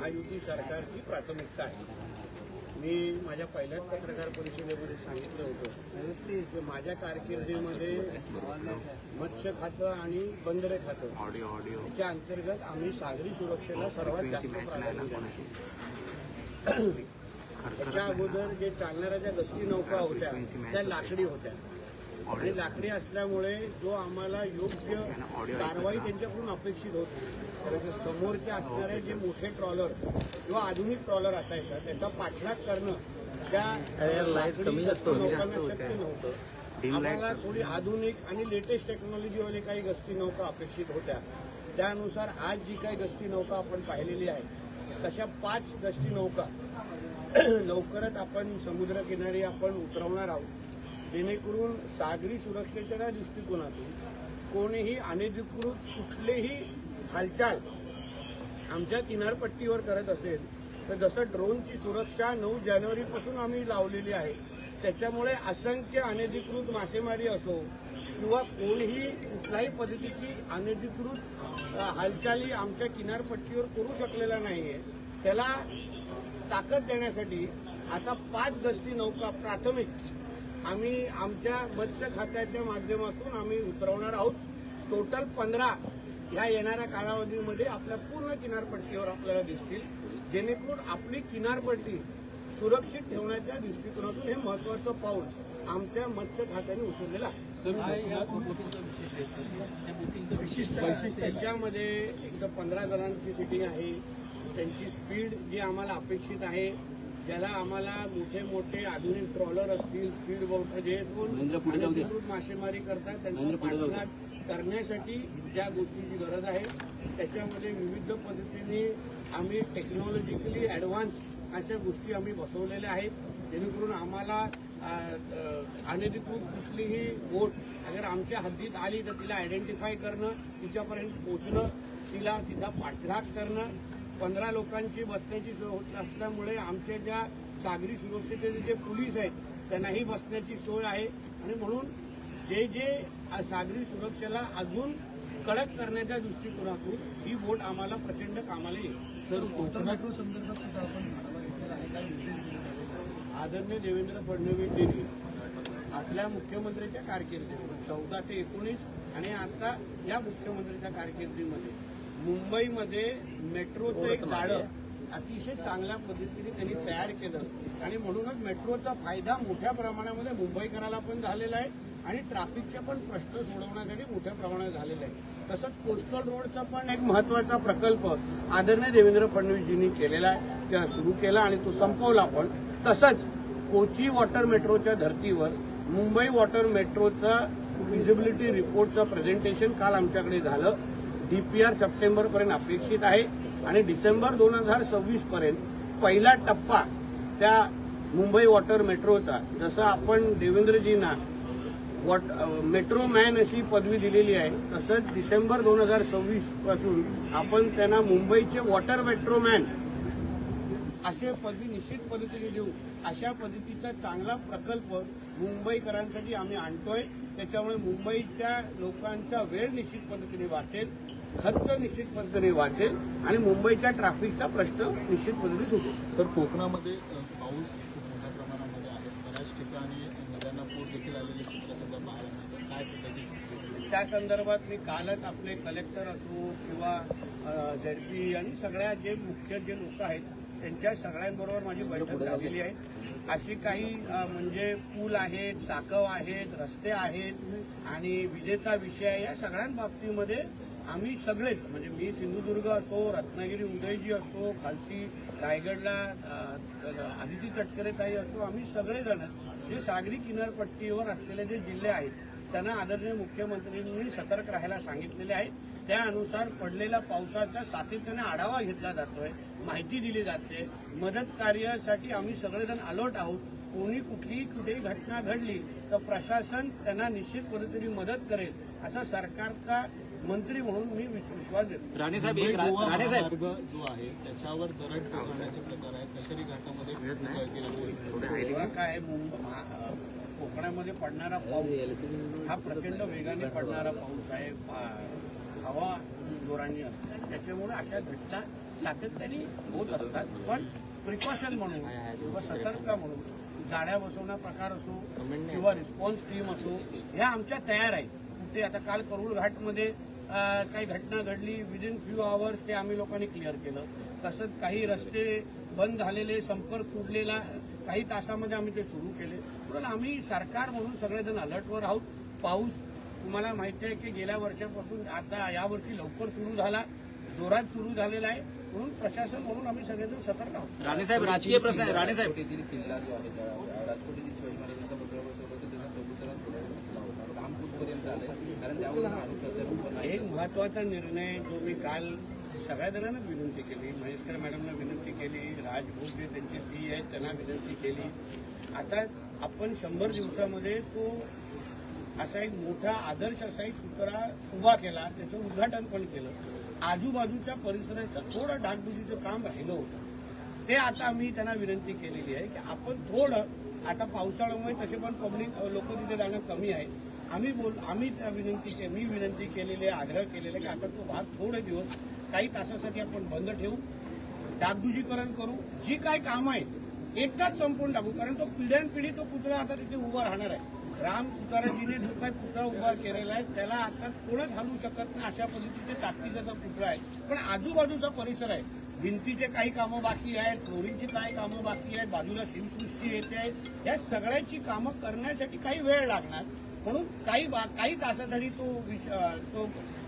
महायुती सरकारची प्राथमिकता आहे. मी माझ्या पहिल्याच पत्रकार परिषदेमध्ये सांगितलं होतं. की माझ्या कारकिर्दीमध्ये मत्स्य खातं आणि बंदरे खातं ऑडिओ ऑडिओ याच्या अंतर्गत आम्ही सागरी सुरक्षेला सर्वात जास्त प्राधान्य त्याच्या अगोदर जे चालणाऱ्या ज्या गस्ती नौका होत्या त्या लाकडी होत्या. आणि लाकडी असल्यामुळे जो आम्हाला योग्य कारवाई त्यांच्याकडून अपेक्षित होती कारण समोरचे असणारे जे मोठे ट्रॉलर किंवा आधुनिक ट्रॉलर असायचा त्याचा पाठलाग करणं त्या लाकडी नौकांना शक्य नव्हतं. आम्हाला थोडी आधुनिक आणि लेटेस्ट टेक्नॉलॉजीवाले काही गस्ती नौका अपेक्षित होत्या. त्यानुसार आज जी काही गस्ती नौका आपण पाहिलेली आहे तशा पाच गस्ती नौका लवकरच आपण समुद्रकिनारी आपण उतरवणार आहोत. जेणेकरून सागरी सुरक्षेच्या दृष्टिकोनातून कोणीही अनधिकृत कुठलेही हालचाल आमच्या किनारपट्टीवर करत असेल तर जसं ड्रोनची सुरक्षा नऊ जानेवारीपासून आम्ही लावलेली आहे त्याच्यामुळे असंख्य अनधिकृत मासेमारी असो किंवा कोणीही कुठल्याही पद्धतीची अनधिकृत हालचाली आमच्या किनारपट्टीवर करू शकलेला नाहीये त्याला ताकद देण्यासाठी आता पाच गस्ती नौका प्राथमिक आम्ही आमच्या मत्स्य खात्याच्या माध्यमातून आम्ही उतरवणार आहोत. टोटल पंधरा ह्या येणाऱ्या कालावधीमध्ये आपल्या पूर्ण किनारपट्टीवर आपल्याला दिसतील. जेणेकरून आपली किनारपट्टी सुरक्षित ठेवण्याच्या दृष्टिकोनातून हे महत्वाचं पाऊल आमच्या मत्स्य खात्याने उचललेलं आहे. त्याच्यामध्ये एक तर पंधरा जणांची सिटिंग आहे. त्यांची स्पीड जी आम्हाला अपेक्षित आहे. ज्याला आम्हाला मोठे मोठे आधुनिक ट्रॉलर असतील स्पीड बोट जे मासेमारी करतात. त्यांचा पाठलाग करण्यासाठी ज्या गोष्टींची गरज आहे त्याच्यामध्ये विविध पद्धतीने आम्ही टेक्नॉलॉजिकली ॲडव्हान्स अशा गोष्टी आम्ही बसवलेल्या आहेत. जेणेकरून आम्हाला अनधिकृत कुठलीही बोट अगर आमच्या हद्दीत आली तर तिला आयडेंटिफाय करणं तिच्यापर्यंत पोचणं तिला तिचा पाठलाग करणं पंधरा लोकांची बसण्याची सोय होत असल्यामुळे आमच्या ज्या सागरी सुरक्षेचे जे पोलीस आहेत त्यांनाही बसण्याची सोय आहे. आणि म्हणून जे जे सागरी सुरक्षेला अजून कडक करण्याच्या दृष्टिकोनातून ही बोट आम्हाला प्रचंड कामाला येईल. सर मेट्रो संदर्भात सुद्धा आपण? आदरणीय देवेंद्र फडणवीसजींनी आपल्या मुख्यमंत्र्यांच्या कारकिर्दीमध्ये चौदा ते एकोणीस आणि आता या मुख्यमंत्र्यांच्या कारकिर्दीमध्ये मुंबईमध्ये मेट्रोचं एक जाळं अतिशय चांगल्या पद्धतीने त्यांनी तयार केलं. आणि म्हणूनच मेट्रोचा फायदा मोठ्या प्रमाणामध्ये मुंबईकराला पण झालेला आहे आणि ट्रॅफिकचे पण प्रश्न सोडवण्यासाठी मोठ्या प्रमाणात झालेला आहे तसंच कोस्टल रोडचा पण एक महत्त्वाचा प्रकल्प आदरणीय देवेंद्र फडणवीसजींनी केलेला आहे. त्या सुरू केला आणि तो संपवला पण. तसंच कोची वॉटर मेट्रोच्या धर्तीवर मुंबई वॉटर मेट्रोचा विजिबिलिटी रिपोर्टचं प्रेझेंटेशन काल आमच्याकडे झालं. डी पी आर सप्टेंबरपर्यंत अपेक्षित आहे आणि डिसेंबर दोन हजार सव्वीसपर्यंत पहिला टप्पा त्या मुंबई वॉटर मेट्रोचा जसं आपण देवेंद्रजींना वॉट मेट्रो मॅन अशी पदवी दिलेली आहे तसंच डिसेंबर दोन हजार सव्वीसपासून आपण त्यांना मुंबईचे वॉटर मेट्रो मॅन असे पदवी निश्चित पद्धतीने देऊ अशा पद्धतीचा चांगला प्रकल्प मुंबईकरांसाठी आम्ही आणतोय. त्याच्यामुळे मुंबईच्या लोकांचा वेळ निश्चित पद्धतीने वाचेल. खर्च निश्चित पद्धतीने वाचेल आणि मुंबईच्या ट्रॅफिकचा प्रश्न निश्चित पद्धतीने सुटेल. सर कोकणामध्ये पाऊस खूप मोठ्या प्रमाणामध्ये आहे. बऱ्याच ठिकाणी नद्यांना पूर देखील आलेले चित्र सध्या पाहायला मिळतं काय सध्याची? त्या संदर्भात मी कालच आपले कलेक्टर असो किंवा झेडपी आणि सगळ्या जे मुख्य जे लोक आहेत त्यांच्या सगळ्यांबरोबर माझी बैठक झालेली आहे. अशी काही म्हणजे पूल आहेत साकव आहेत रस्ते आहेत आणि विजेचा विषय या सगळ्यांबाबतीमध्ये आम्ही सगळेच म्हणजे मी सिंधुदुर्ग असो रत्नागिरी उदयजी असो खालची रायगडला आदिती तटकरे ताई असो आम्ही सगळेजण जे सागरी किनारपट्टीवर असलेले जे जिल्हे आहेत त्यांना आदरणीय मुख्यमंत्र्यांनी सतर्क राहायला सांगितलेले आहे त्यानुसार पडलेल्या पावसाचा सातत्याने आढावा घेतला जातोय माहिती दिली जाते. मदत कार्यासाठी आम्ही सगळेजण अलर्ट आहोत. कोणी कुठलीही कुठेही घटना घडली तर प्रशासन त्यांना निश्चित पद्धतीने मदत करेल असा सरकारचा मंत्री म्हणून मी विश- विश्वास देतो. राणेसाहेब मुंबई एक रा- गोवा राणेसाहेब महामार्ग जो आहे त्याच्यावर दरड कोसळण्याचे प्रकार आहेत. कशेरी घाटामध्ये तेव्हा काय मुंब- महा- अ, कोकणामध्ये पडणारा पाऊस. हा प्रचंड वेगाने पडणारा पाऊस आहे. पा- हवा जोरांनी असते. त्याच्यामुळे अशा घटना सातत्याने होत असतात. पण प्रिकॉशन म्हणून किंवा सतर्क म्हणून जाळ्या बसवणं प्रकार असो किंवा रिस्पॉन्स टीम असो ह्या आमच्या तयार आहेत. कुठे आता काल करुळ घाटमध्ये काही घटना घडली विदिन फ्यू आवर्स ते आम्ही लोकांनी क्लिअर केलं. तसंच काही रस्ते बंद झालेले संपर्क तुटलेला काही तासामध्ये आम्ही ते सुरू केले. म्हणून आम्ही सरकार म्हणून सगळेजण अलर्टवर आहोत. पाऊस तुम्हाला माहिती आहे की गेल्या वर्षापासून आता यावर्षी लवकर सुरू झाला जोरात सुरू झालेला आहे. म्हणून प्रशासन म्हणून आम्ही सगळेजण सतर्क आहोत. राणेसाहेब राजकीय प्रश्न आहे. राणेसाहेब किल्ला जो आहे राजकोट कारण एक महत्त्वाचा निर्णय जो मी काल सगळ्या जणांना विनंती केली महेशकर मॅडमना विनंती केली राजभूत जे त्यांचे सी आहेत त्यांना विनंती केली. आता आपण शंभर दिवसामध्ये तो असा एक मोठा आदर्श असा एक पुतळा उभा केला त्याचं उद्घाटन पण केलं. आजूबाजूच्या परिसराचं थोडं डागडुजीचं काम राहिलं होतं. ते आता आम्ही त्यांना विनंती केलेली आहे की आपण थोडं आता पावसाळ्यामुळे तसे पण पब्लिक लोक तिथे जाणं कमी आहे. आम्ही बोल आम्ही त्या विनंती के मी विनंती केलेली आहे आग्रह केलेला आहे की आता तो भाग थोडे दिवस काही तासासाठी आपण बंद ठेवू डागडुजीकरण करू जी काय कामं आहेत एकदाच संपून टाकू कारण तो पिढ्यानपिढी तो पुतळा आता तिथे उभा राहणार आहे. राम सुताराजीने जो काही पुतळा उभा केलेला आहे त्याला आता कोणच हलवू शकत नाही अशा पद्धतीचे ताकदीचा तो पुतळा आहे. पण आजूबाजूचा परिसर आहे. भिंतीचे काही कामं बाकी आहेत फ्लोरिंगची काही कामं बाकी आहेत बाजूला शिवसृष्टी येते आहे. या सगळ्याची कामं करण्यासाठी काही वेळ लागणार. म्हणून काही काही तासासाठी तो तो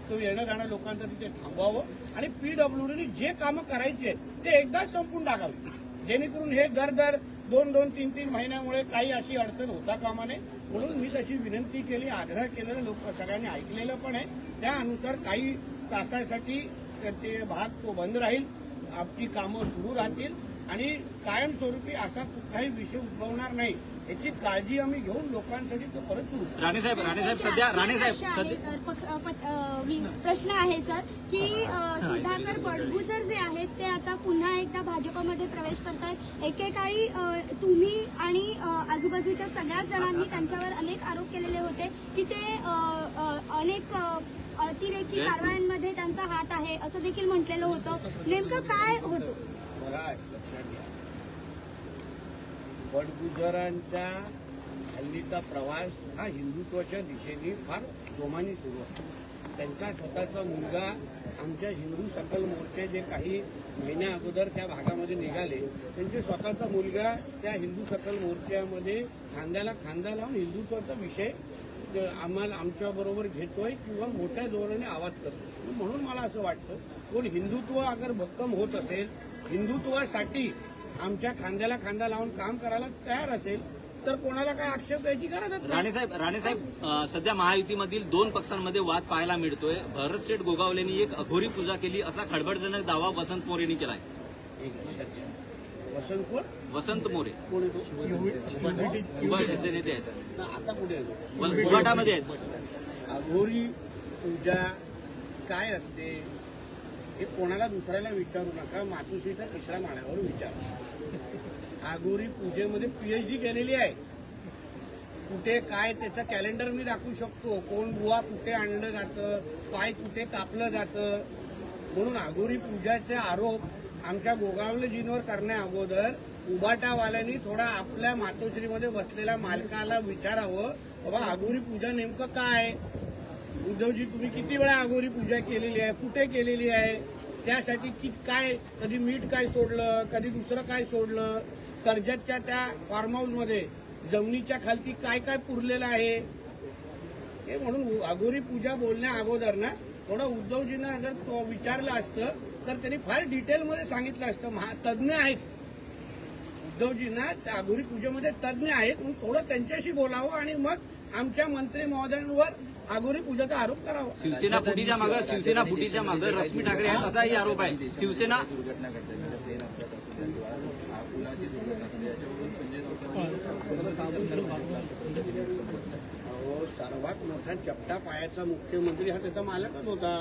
तो येणं जाणं लोकांचं तिथे थांबवावं. आणि पीडब्ल्यूडीने जे कामं करायची आहेत ते एकदाच संपून टाकावे. जेणेकरून हे दर दर दोन दोन तीन तीन महिन्यामुळे काही अशी अडचण होता कामा नये. म्हणून मी तशी विनंती केली आग्रह केलेला लोक सगळ्यांनी ऐकलेलं पण आहे. त्यानुसार काही तासासाठी ते भाग तो बंद राहील. आपली कामं सुरू राहतील. आणि कायमस्वरूपी असा कुठलाही विषय उद्भवणार नाही याची काळजी आम्ही घेऊन लोकांसाठी तो परत सुरू. राणेसाहेब राणेसाहेब सध्या राणेसाहेब प्रश्न आहे, सध्या प्रश्न सर की सुधाकर बडगुजर जे आहेत ते आता पुन्हा एकदा भाजपमध्ये प्रवेश करतायत. एकेकाळी तुम्ही आणि आजूबाजूच्या सगळ्याच जणांनी त्यांच्यावर अनेक आरोप केलेले होते की ते अनेक अतिरेकी कारवायांमध्ये त्यांचा हात आहे असं देखील म्हटलेलं होतं. नेमकं काय होतं? बघा लक्षात घ्या. बडगुजरांच्या हल्लीचा प्रवास हा हिंदुत्वाच्या दिशेने फार जोमाने सुरू आहे. त्यांचा स्वतःचा मुलगा आमच्या हिंदू सकल मोर्चे जे काही महिन्या अगोदर त्या भागामध्ये निघाले त्यांचे स्वतःचा मुलगा त्या हिंदू सकल मोर्चामध्ये खांद्याला खांदा लावून हिंदुत्वाचा विषय आम्हाला आमच्याबरोबर घेतोय किंवा मोठ्या जोराने आवाज करतो म्हणून मला असं वाटतं कोण हिंदुत्व अगर भक्कम होत असेल हिंदुत्वासाठी आमच्या खांद्याला खांदा लावून काम करायला तयार असेल तर कोणाला काय आक्षेप द्यायची गरजच नाही. राणेसाहेब राणेसाहेब सध्या महायुतीमधील दोन पक्षांमध्ये वाद पाहायला मिळतोय. भरत शेठ गोगावलेंनी एक अघोरी पूजा केली असा खडबडजनक दावा वसंत मोरेंनी केलाय. एक लक्षात घ्या. वसंत कोण? वसंत मोरे. नेते आहेत. उभाटामध्ये आहेत. अघोरी पूजा काय असते? हे कोणाला दुसऱ्याला विचारू नका मातोश्रीच्या तिसऱ्या माळ्यावर विचार. आगोरी पूजेमध्ये पीएचडी केलेली आहे. कुठे काय त्याचं कॅलेंडर मी दाखवू शकतो. कोण बुवा कुठे आणलं जातं काय कुठे कापलं जातं. म्हणून आगोरी पूजाचे आरोप आमच्या गोगावलेजींवर करण्या अगोदर उबाटावाल्यांनी थोडा आपल्या मातोश्रीमध्ये बसलेल्या मालकाला विचारावं बाबा आगोरी पूजा नेमकं काय? उद्धवजी तुम्ही किती वेळा अघोरी पूजा केलेली आहे? कुठे केलेली आहे? त्यासाठी की काय कधी मीठ काय सोडलं कधी दुसरं काय सोडलं? कर्जतच्या त्या फार्म हाऊसमध्ये जमिनीच्या खालती काय काय पुरलेलं आहे? हे म्हणून अघोरी पूजा बोलण्या अगोदर ना थोडं उद्धवजींना अगर विचारलं असतं तर त्यांनी फार डिटेलमध्ये सांगितलं असतं. महा तज्ज्ञ आहेत. उद्धवजींना त्या अघोरी पूजेमध्ये तज्ज्ञ आहेत म्हणून थोडं त्यांच्याशी बोलावं आणि मग आमच्या मंत्री महोदयांवर अघोरी पूजाचा आरोप करावा. शिवसेना फुटीच्या मागे शिवसेना फुटीच्या मागे रश्मी ठाकरे आहेत असाही आरोप आहे. शिवसेना दुर्घटना सर्वात मोठा चपटा पायाचा मुख्यमंत्री हा त्याचा मालकच होता.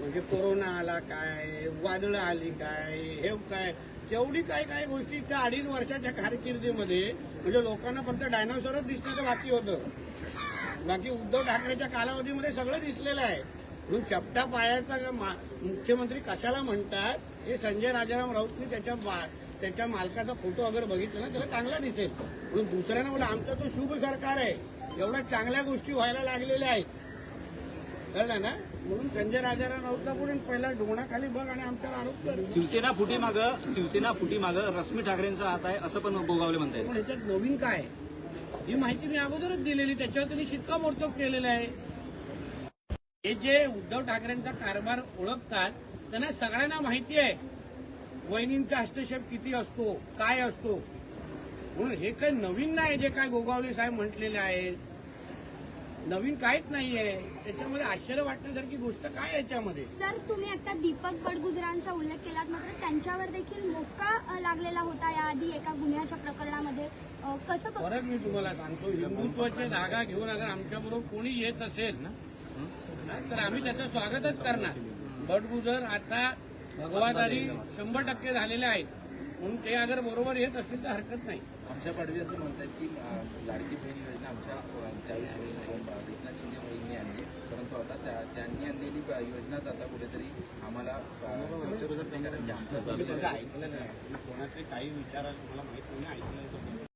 म्हणजे कोरोना आला काय वादळं आली काय हे काय जेवढी काय काय गोष्टी त्या अडीच वर्षाच्या कारकिर्दीमध्ये म्हणजे लोकांना फक्त डायनासॉरच दिसण्याचं बाकी होतं. बाकी उद्धव ठाकरेच्या कालावधीमध्ये सगळं दिसलेलं आहे. म्हणून चपटा पायाचा मुख्यमंत्री कशाला म्हणतात? हे संजय राजाराम राऊतनी त्याच्या त्याच्या मालकाचा फोटो वगैरे बघितला ना त्याला चांगला दिसेल. म्हणून दुसऱ्यानं बोला आमचं तो शुभ सरकार आहे. एवढ्या चांगल्या गोष्टी व्हायला लागलेल्या आहेत. कळलं ना? म्हणून संजय राजाराम राऊतला पुढे पहिला डोणाखाली बघ आणि आमच्यावर आरोप कर. शिवसेना फुटी मागं शिवसेना फुटी मागं रश्मी ठाकरेंचा हात आहे असं पण गोगावले म्हणतायत. पण ह्याच्यात नवीन काय? आहे? ही माहिती मी अगोदरच दिलेली त्याच्यावर त्यांनी शिक्कामोर्तब केलेलं आहे. हे जे उद्धव ठाकरेंचा कारभार ओळखतात त्यांना सगळ्यांना माहिती आहे वहिनींचा हस्तक्षेप किती असतो काय असतो. म्हणून हे काही नवीन नाही जे काय गोगावले साहेब म्हटलेले आहेत. नवीन काहीच नाहीये त्याच्यामध्ये आश्चर्य वाटण्यासारखी गोष्ट काय याच्यामध्ये? सर तुम्ही आता दीपक बडगुजरांचा उल्लेख केलात मात्र त्यांच्यावर देखील मोका लागलेला होता याआधी एका गुन्ह्याच्या प्रकरणामध्ये. कसं परत मी तुम्हाला सांगतो. हिंदुत्वाचे धागा घेऊन अगर आमच्याबरोबर कोणी येत असेल ना तर आम्ही त्याचं स्वागतच करणार. बटगुजर आता भगवादारी शंभर टक्के झालेले आहेत. म्हणून ते अगर बरोबर येत असतील तर हरकत नाही. आमच्या पाडवी असं म्हणतात की लाडकी बहीण योजना आमच्या त्यावेळी एकनाथ शिंदे बहिणी आणली. परंतु आता त्या- त्यांनी आणलेली योजनाच आता कुठेतरी आम्हाला कारण आमचा ऐकलं नाही. कोणाचे काही विचार मला माहीत नाही ऐकलं